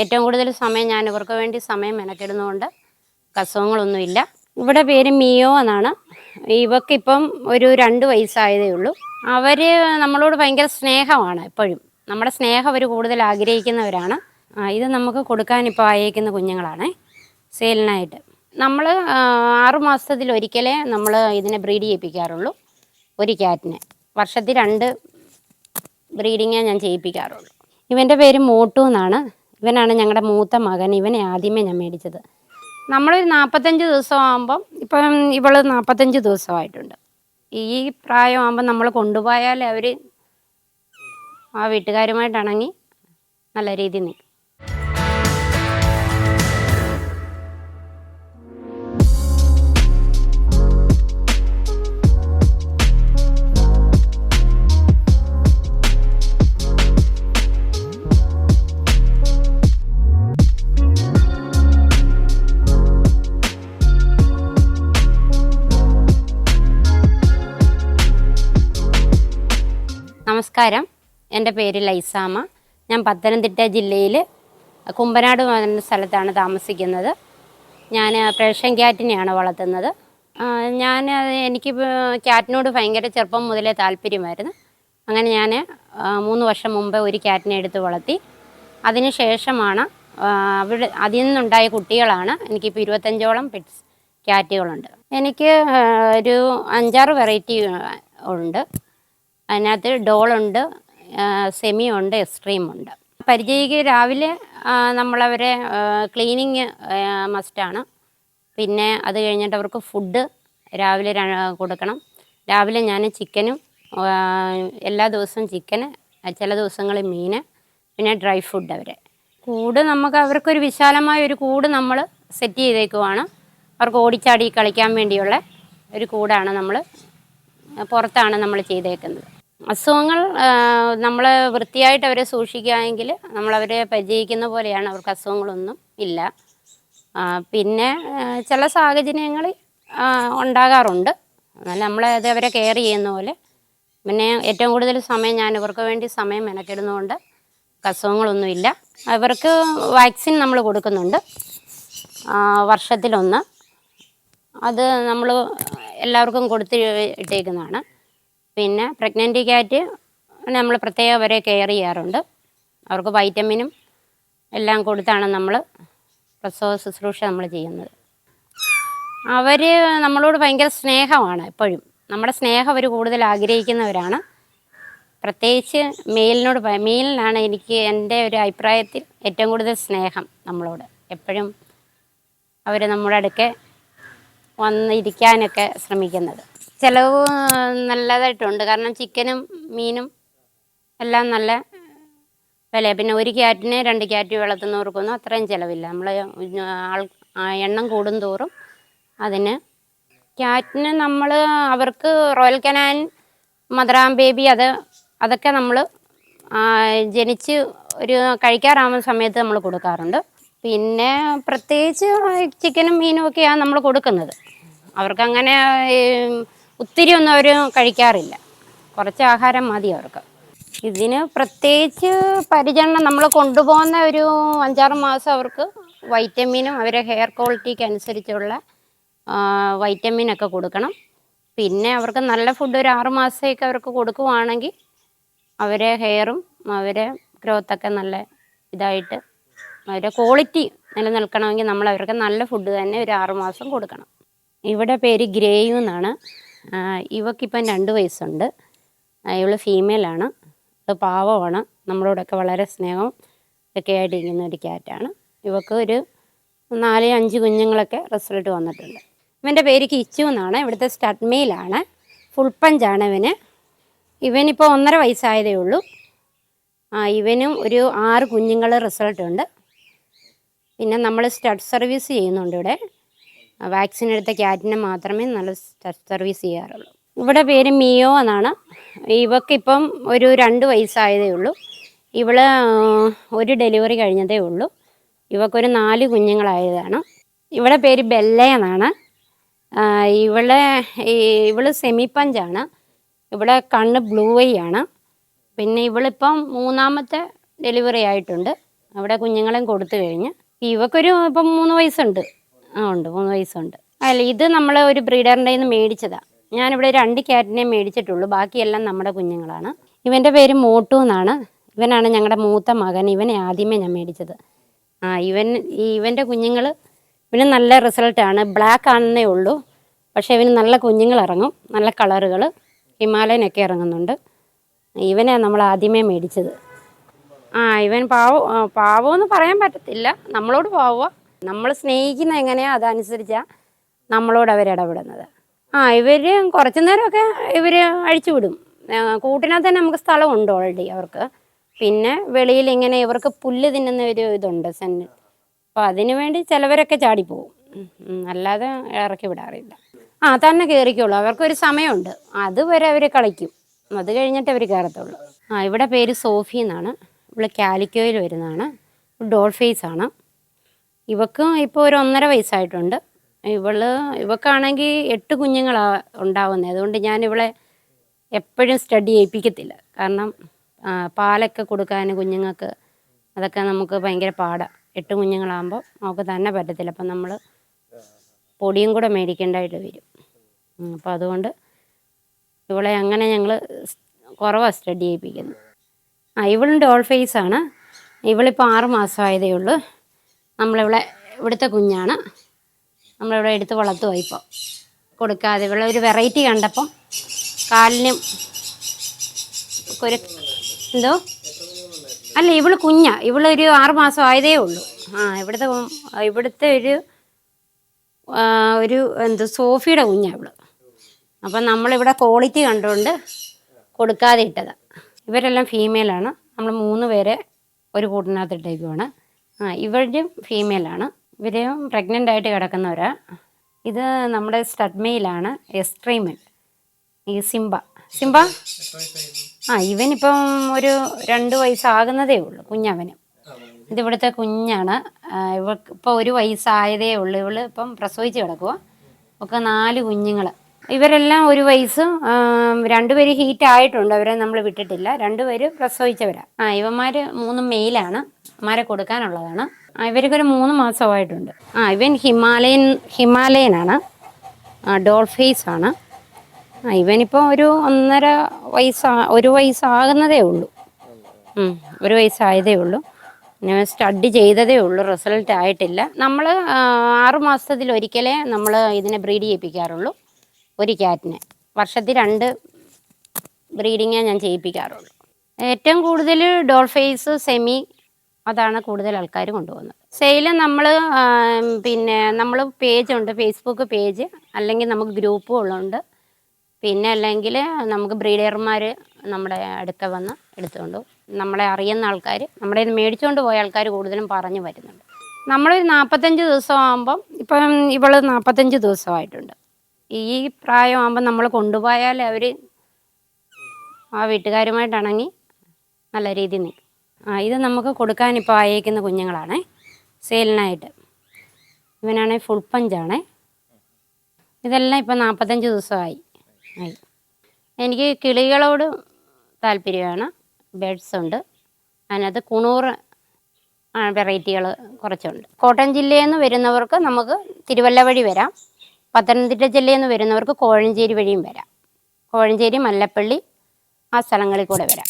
ഏറ്റവും കൂടുതൽ സമയം ഞാൻ ഇവർക്ക് വേണ്ടി സമയം മെനക്കെടുന്നതുകൊണ്ട് കസവങ്ങളൊന്നുമില്ല ഇവിടെ പേര് മിയോ എന്നാണ്. ഇവക്കിപ്പം ഒരു രണ്ട് വയസ്സായതേ ഉള്ളൂ. അവർ നമ്മളോട് ഭയങ്കര സ്നേഹമാണ് എപ്പോഴും. നമ്മുടെ സ്നേഹം അവർ കൂടുതൽ ആഗ്രഹിക്കുന്നവരാണ്. ഇത് നമുക്ക് കൊടുക്കാൻ ഇപ്പോൾ അയക്കുന്ന കുഞ്ഞുങ്ങളാണ് സെയിലിനായിട്ട് നമ്മൾ ആറുമാസത്തിൽ ഒരിക്കലേ നമ്മൾ ഇതിനെ ബ്രീഡ് ചെയ്യിപ്പിക്കാറുള്ളൂ ഒരു ക്യാറ്റിനെ. വർഷത്തിൽ രണ്ട് ബ്രീഡിങ്ങേ ഞാൻ ചെയ്യിപ്പിക്കാറുള്ളൂ. ഇവന്റെ പേര് മോട്ടു എന്നാണ്. ഇവനാണ് ഞങ്ങളുടെ മൂത്ത മകൻ. ഇവനെ ആദ്യമേ ഞാൻ മേടിച്ചത്. നമ്മളൊരു നാൽപ്പത്തഞ്ച് ദിവസമാകുമ്പം ഇപ്പം ഇവൾ നാൽപ്പത്തഞ്ച് ദിവസമായിട്ടുണ്ട്. ഈ പ്രായമാകുമ്പം നമ്മൾ കൊണ്ടുപോയാലേ അവർ ആ വീട്ടുകാരുമായിട്ടിണങ്ങി നല്ല രീതിയിൽ നിൽക്കും. നമസ്കാരം. എന്റെ പേര് ലൈസാമ. ഞാൻ പത്തനംതിട്ട ജില്ലയിൽ കുമ്പനാട് എന്ന സ്ഥലത്താണ് താമസിക്കുന്നത്. ഞാൻ പ്രേഷൻ ക്യാറ്റിനെയാണ് വളർത്തുന്നത്. ഞാൻ എനിക്ക് ക്യാറ്റിനോട് ഭയങ്കര ചെറുപ്പം മുതലേ താല്പര്യമായിരുന്നു. അങ്ങനെ ഞാൻ മൂന്ന് വർഷം മുമ്പ് ഒരു ക്യാറ്റിനെ എടുത്ത് വളർത്തി. അതിന് ശേഷമാണ് അവിടെ അതിൽ നിന്നുണ്ടായ കുട്ടികളാണ്. എനിക്കിപ്പോൾ ഇരുപത്തഞ്ചോളം പെറ്റ്സ് ക്യാറ്റുകളുണ്ട്. എനിക്ക് ഒരു അഞ്ചാറ് വെറൈറ്റി ഉണ്ട്. അതിനകത്ത് ഡോളുണ്ട് സെമി ഉണ്ട് എക്സ്ട്രീം ഉണ്ട് പരിചയിക്ക് രാവിലെ നമ്മളവരെ ക്ലീനിങ് മസ്റ്റാണ്. പിന്നെ അത് കഴിഞ്ഞിട്ട് അവർക്ക് ഫുഡ് രാവിലെ കൊടുക്കണം. രാവിലെ ഞാൻ ചിക്കനും എല്ലാ ദിവസവും ചിക്കന് ചില ദിവസങ്ങളിൽ മീൻ പിന്നെ ഡ്രൈ ഫുഡ് അവരെ. കൂട് നമുക്ക് അവർക്കൊരു വിശാലമായ ഒരു കൂട് നമ്മൾ സെറ്റ് ചെയ്തേക്കുവാണ്. അവർക്ക് ഓടിച്ചാടി കളിക്കാൻ വേണ്ടിയുള്ള ഒരു കൂടാണ് നമ്മൾ പുറത്താണ് നമ്മൾ ചെയ്തേക്കുന്നത്. അസുഖങ്ങൾ നമ്മൾ വൃത്തിയായിട്ട് അവരെ സൂക്ഷിക്കുകയാണെങ്കിൽ നമ്മളവരെ പരിചയിക്കുന്ന പോലെയാണ്. അവർക്ക് അസുഖങ്ങളൊന്നും ഇല്ല. പിന്നെ ചില സാഹചര്യങ്ങൾ ഉണ്ടാകാറുണ്ട്. നമ്മൾ അത് അവരെ കെയർ ചെയ്യുന്ന പോലെ. പിന്നെ ഏറ്റവും കൂടുതൽ സമയം ഞാൻ ഇവർക്ക് വേണ്ടി സമയം മെനക്കെടുന്നതുകൊണ്ട് അസുഖങ്ങളൊന്നുമില്ല. അവർക്ക് വാക്സിൻ നമ്മൾ കൊടുക്കുന്നുണ്ട്. വർഷത്തിലൊന്ന്. അത് നമ്മൾ എല്ലാവർക്കും കൊടുത്ത് ഇട്ടേക്കുന്നതാണ് പിന്നെ പ്രഗ്നന്റി ക്യാറ്റ് നമ്മൾ പ്രത്യേകം അവരെ കെയർ ചെയ്യാറുണ്ട്. അവർക്ക് വൈറ്റമിനും എല്ലാം കൊടുത്താണ് നമ്മൾ പ്രസവ ശുശ്രൂഷ നമ്മൾ ചെയ്യുന്നത്. അവർ നമ്മളോട് ഭയങ്കര സ്നേഹമാണ് എപ്പോഴും. നമ്മുടെ സ്നേഹം അവർ കൂടുതൽ ആഗ്രഹിക്കുന്നവരാണ്. പ്രത്യേകിച്ച് മെയിലിനോട് മെയിലിനാണ് എനിക്ക് എന്റെ ഒരു അഭിപ്രായത്തിൽ ഏറ്റവും കൂടുതൽ സ്നേഹം നമ്മളോട്. എപ്പോഴും അവർ നമ്മുടെ അടുക്കെ വന്നിരിക്കാനൊക്കെ ശ്രമിക്കുന്നത്. ചിലവ് നല്ലതായിട്ടുണ്ട്. കാരണം ചിക്കനും മീനും എല്ലാം നല്ല വില പിന്നെ ഒരു ക്യാറ്റിനെ രണ്ട് ക്യാറ്റ് വളർത്തുന്നവർക്കൊന്നും അത്രയും ചിലവില്ല. നമ്മൾ ആൾ എണ്ണം കൂടുന്തോറും അതിന് ക്യാറ്റിന് നമ്മൾ അവർക്ക് റോയൽ കനാൻ മദറാം ബേബി അത് അതൊക്കെ നമ്മൾ ജനിച്ച് ഒരു കഴിക്കാറാവുന്ന സമയത്ത് നമ്മൾ കൊടുക്കാറുണ്ട്. പിന്നെ പ്രത്യേകിച്ച് ചിക്കനും മീനും ഒക്കെയാണ് നമ്മൾ കൊടുക്കുന്നത്. അവർക്കങ്ങനെ ഒത്തിരി ഒന്നും അവർ കഴിക്കാറില്ല. കുറച്ച് ആഹാരം മതി അവർക്ക്. ഇതിന് പ്രത്യേകിച്ച് പരിചരണം നമ്മൾ കൊണ്ടുപോകുന്ന ഒരു അഞ്ചാറ് മാസം അവർക്ക് വൈറ്റമിനും അവരെ ഹെയർ ക്വാളിറ്റിക്ക് അനുസരിച്ചുള്ള വൈറ്റമിനൊക്കെ കൊടുക്കണം. പിന്നെ അവർക്ക് നല്ല ഫുഡ് ഒരു ആറ് മാസമൊക്കെ അവർക്ക് കൊടുക്കുവാണെങ്കിൽ അവരെ ഹെയറും അവരെ ഗ്രോത്തൊക്കെ നല്ല ഇതായിട്ട് അവരെ ക്വാളിറ്റി നിലനിൽക്കണമെങ്കിൽ നമ്മൾ അവർക്ക് നല്ല ഫുഡ് തന്നെ ഒരു ആറ് മാസം കൊടുക്കണം. ഇവിടെ പേര് ഗ്രേയു എന്നാണ് ഇവക്കിപ്പം രണ്ട് വയസ്സുണ്ട്. ഇവൾ ഫീമെയിലാണ് ഇത് പാവമാണ്. നമ്മളോടൊക്കെ വളരെ സ്നേഹം ഒക്കെ ആയിട്ടിരിക്കുന്ന ഒരു ക്യാറ്റാണ് ഇവക്ക് ഒരു നാല് അഞ്ച് കുഞ്ഞുങ്ങളൊക്കെ റിസൾട്ട് വന്നിട്ടുണ്ട്. ഇവന്റെ പേര് കിച്ചു എന്നാണ്. ഇവിടുത്തെ സ്റ്റഡ്മെയിലാണ് ഫുൾ പഞ്ചാണ് ഇവന്. ഇവനിപ്പോൾ ഒന്നര വയസ്സായതേ ഉള്ളൂ. ആ ഇവനും ഒരു ആറ് കുഞ്ഞുങ്ങൾ റിസൾട്ടുണ്ട് പിന്നെ നമ്മൾ സ്റ്റഡ് സർവീസ് ചെയ്യുന്നുണ്ട് ഇവിടെ. വാക്സിൻ എടുത്ത ക്യാറ്റിനെ മാത്രമേ നല്ല സർവീസ് ചെയ്യാറുള്ളൂ. ഇവിടെ പേര് മിയോ എന്നാണ്. ഇവക്കിപ്പം ഒരു രണ്ട് വയസ്സായതേ ഉള്ളൂ. ഇവൾ ഒരു ഡെലിവറി കഴിഞ്ഞതേ ഉള്ളൂ. ഇവക്കൊരു നാല് കുഞ്ഞുങ്ങളായതാണ്. ഇവിടെ പേര് ബെല്ല എന്നാണ്. ഇവളെ ഇവൾ സെമി പഞ്ചാണ് ഇവിടെ കണ്ണ് ബ്ലൂ ഐ ആണ്. പിന്നെ ഇവളിപ്പം മൂന്നാമത്തെ ഡെലിവറി ആയിട്ടുണ്ട്. അവിടെ കുഞ്ഞുങ്ങളെയും കൊടുത്തു കഴിഞ്ഞ്. ഇവക്കൊരു ഇപ്പം മൂന്ന് വയസ്സുണ്ട്. ആ ഉണ്ട്. മൂന്ന് വയസ്സുണ്ട്. അല്ല ഇത് നമ്മൾ ഒരു ബ്രീഡറിന്റെ നിന്ന് മേടിച്ചതാണ് ഞാനിവിടെ രണ്ട് ക്യാറ്റിനെ മേടിച്ചിട്ടുള്ളൂ. ബാക്കിയെല്ലാം നമ്മുടെ കുഞ്ഞുങ്ങളാണ്. ഇവന്റെ പേര് മോട്ടു എന്നാണ്. ഇവനാണ് ഞങ്ങളുടെ മൂത്ത മകൻ. ഇവനെ ആദ്യമേ ഞാൻ മേടിച്ചത്. ആ ഇവൻ ഇവന്റെ കുഞ്ഞുങ്ങൾ ഇവന് നല്ല റിസൾട്ടാണ്. ബ്ലാക്ക് ആണെന്നേ ഉള്ളൂ. പക്ഷേ ഇവന് നല്ല കുഞ്ഞുങ്ങൾ ഇറങ്ങും നല്ല കളറുകൾ ഹിമാലയനൊക്കെ ഇറങ്ങുന്നുണ്ട്. ഇവനെ നമ്മൾ ആദ്യമേ മേടിച്ചത്. ആ ഇവൻ പാവോ പാവോ എന്ന് പറയാൻ പറ്റത്തില്ല. നമ്മളോട് പാവ നമ്മൾ സ്നേഹിക്കുന്ന എങ്ങനെയാ അതനുസരിച്ചാണ് നമ്മളോട് അവർ ഇടപെടുന്നത്. ആ ഇവർ കുറച്ച് നേരമൊക്കെ ഇവർ അഴിച്ചു വിടും ആ, കൂട്ടിനകത്ത് തന്നെ നമുക്ക് സ്ഥലമുണ്ട് ഓൾറെഡി അവർക്ക്. പിന്നെ വെളിയിൽ ഇങ്ങനെ ഇവർക്ക് പുല്ല് തിന്നുന്ന ഒരു ഇതുണ്ട് സെൻ അപ്പോൾ അതിനു വേണ്ടി ചിലവരൊക്കെ ചാടിപ്പോവും. അല്ലാതെ ഇറക്കി വിടാറില്ല. ആ തന്നെ കയറിക്കോളൂ അവർക്കൊരു സമയമുണ്ട്. അതുവരെ അവർ കളിക്കും. അത് കഴിഞ്ഞിട്ട് അവർ കയറത്തുള്ളൂ ആ ഇവിടെ പേര് സോഫി എന്നാണ്. ഇവിടെ കാലിക്കോയിൽ വരുന്നതാണ്. ഡോൾ ഫേസ് ആണ് ഇവക്കും ഇപ്പോൾ ഒരു ഒന്നര വയസ്സായിട്ടുണ്ട്. ഇവൾ ഇവക്കാണെങ്കിൽ എട്ട് കുഞ്ഞുങ്ങളാണ് ഉണ്ടാവുന്നത് അതുകൊണ്ട് ഞാൻ ഇവളെ എപ്പോഴും സ്റ്റഡി ചെയ്യിപ്പിക്കത്തില്ല. കാരണം പാലൊക്കെ കൊടുക്കാൻ കുഞ്ഞുങ്ങൾക്ക് അതൊക്കെ നമുക്ക് ഭയങ്കര പാടാണ് എട്ട് കുഞ്ഞുങ്ങളാകുമ്പോൾ നമുക്ക് തന്നെ പറ്റത്തില്ല. അപ്പം നമ്മൾ പൊടിയും കൂടെ മേടിക്കേണ്ടതായിട്ട് വരും. അപ്പോൾ അതുകൊണ്ട് ഇവളെ അങ്ങനെ ഞങ്ങൾ കുറവാണ് സ്റ്റഡി ചെയ്യിപ്പിക്കുന്നത്. ആ ഇവളും ഡോൾ ഫേസ് ആണ് ഇവളിപ്പോൾ ആറ് മാസമായതേ ഉള്ളൂ. നമ്മളിവളെ ഇവിടുത്തെ കുഞ്ഞാണ്. നമ്മളിവിടെ എടുത്ത് വളർത്തുക ഇപ്പോൾ കൊടുക്കാതെ ഇവിടെ ഒരു വെറൈറ്റി കണ്ടപ്പം കാലിനും ഒരു എന്തോ? അല്ല ഇവൾ കുഞ്ഞാ. ഇവളൊരു ആറ് മാസം ആയതേ ഉള്ളൂ. ആ ഇവിടുത്തെ ഇവിടുത്തെ ഒരു ഒരു എന്ത് സോഫിയുടെ കുഞ്ഞാ ഇവൾ. അപ്പം നമ്മളിവിടെ ക്വാളിറ്റി കണ്ടുകൊണ്ട് കൊടുക്കാതെ ഇട്ടതാണ് ഇവരെല്ലാം ഫീമെയിലാണ് നമ്മൾ മൂന്ന് പേരെ ഒരു കൂട്ടിനകത്ത് ഇട്ടേക്കുവാണ്. ആ ഇവരും ഫീമെയിലാണ് ഇവരും പ്രഗ്നന്റ് ആയിട്ട് കിടക്കുന്നവരാ. ഇത് നമ്മുടെ സ്റ്റഡ്മെയിലാണ് എക്സ്ട്രീമിൽ ഈ സിംബ സിംബ ആ ഇവനിപ്പം ഒരു രണ്ട് വയസ്സാകുന്നതേ ഉള്ളൂ കുഞ്ഞവന്. ഇതിവിടുത്തെ കുഞ്ഞാണ്. ഇവ ഇപ്പോൾ ഒരു വയസ്സായതേ ഉള്ളൂ. ഇവൾ ഇപ്പം പ്രസവിച്ച് കിടക്കുക ഒക്കെ നാല് കുഞ്ഞുങ്ങൾ ഇവരെല്ലാം ഒരു വയസ്സ് രണ്ടുപേര് ഹീറ്റ് ആയിട്ടുണ്ട്. അവരെ നമ്മൾ വിട്ടിട്ടില്ല. രണ്ടുപേര് പ്രസവിച്ചവരാ. ആ ഇവന്മാർ മൂന്ന് മെയിലാണ്. ഇവന്മാരെ കൊടുക്കാനുള്ളതാണ്. ഇവർക്കൊരു മൂന്ന് മാസമായിട്ടുണ്ട്. ആ ഇവൻ ഹിമാലയൻ ഹിമാലയനാണ്. ഡോൾ ഫേസ് ആണ്. ആ ഇവനിപ്പോൾ ഒരു ഒന്നര വയസ്സാ ഒരു വയസ്സാകുന്നതേ ഉള്ളൂ. ഒരു വയസ്സായതേ ഉള്ളൂ. ഞാൻ സ്റ്റഡി ചെയ്തതേ ഉള്ളൂ. റിസൾട്ട് ആയിട്ടില്ല. നമ്മൾ ആറ് മാസത്തിൽ ഒരിക്കലേ നമ്മൾ ഇതിനെ ബ്രീഡ് ചെയ്യിപ്പിക്കാറുള്ളൂ. ഒരു ക്യാറ്റിനെ. വർഷത്തിൽ രണ്ട് ബ്രീഡിങ്ങേ ഞാൻ ചെയ്യിപ്പിക്കാറുള്ളൂ. ഏറ്റവും കൂടുതൽ ഡോൾഫേസ് സെമി അതാണ് കൂടുതൽ ആൾക്കാർ കൊണ്ടുപോകുന്നത്. സെയിൽ നമ്മൾ പിന്നെ നമ്മൾ പേജ് ഉണ്ട് ഫേസ്ബുക്ക് പേജ് അല്ലെങ്കിൽ നമുക്ക് ഗ്രൂപ്പും ഗ്രൂപ്പുകളുണ്ട്. പിന്നെ അല്ലെങ്കിൽ നമുക്ക് ബ്രീഡർമാർ നമ്മുടെ അടുക്ക വന്ന് എടുത്തുകൊണ്ട്. നമ്മളെ അറിയുന്ന ആൾക്കാർ നമ്മുടെ മേടിച്ചുകൊണ്ട് പോയ ആൾക്കാർ കൂടുതലും പറഞ്ഞു വരുന്നുണ്ട്. നമ്മളൊരു നാൽപ്പത്തഞ്ച് ദിവസം ആകുമ്പം ഇപ്പം ഇവൾ നാൽപ്പത്തഞ്ച് ദിവസമായിട്ടുണ്ട്. ഈ പ്രായമാകുമ്പോൾ നമ്മൾ കൊണ്ടുപോയാൽ അവർ ആ വീട്ടുകാരുമായിട്ട് ഇണങ്ങി നല്ല രീതിയിൽ നിൽക്കും ആ ഇത് നമുക്ക് കൊടുക്കാൻ ഇപ്പോൾ അയക്കുന്ന കുഞ്ഞുങ്ങളാണേ. സെയിലിനായിട്ട്. ഇവനാണെങ്കിൽ ഫുൾ പഞ്ചാണേ. ഇതെല്ലാം ഇപ്പോൾ നാൽപ്പത്തഞ്ച് ദിവസമായി. ആയി. എനിക്ക് കിളികളോട് താല്പര്യമാണ്. ബേഡ്സ് ഉണ്ട്. അതിനകത്ത് കുണൂറ് വെറൈറ്റികൾ കുറച്ചുണ്ട്. കോട്ടയം ജില്ലയിൽ നിന്ന് വരുന്നവർക്ക് നമുക്ക് തിരുവല്ല വഴി വരാം. പത്തനംതിട്ട ജില്ലയിൽ നിന്ന് വരുന്നവർക്ക് കോഴഞ്ചേരി വഴിയും വരാം. കോഴഞ്ചേരി മല്ലപ്പള്ളി ആ സ്ഥലങ്ങളിൽ കൂടെ വരാം.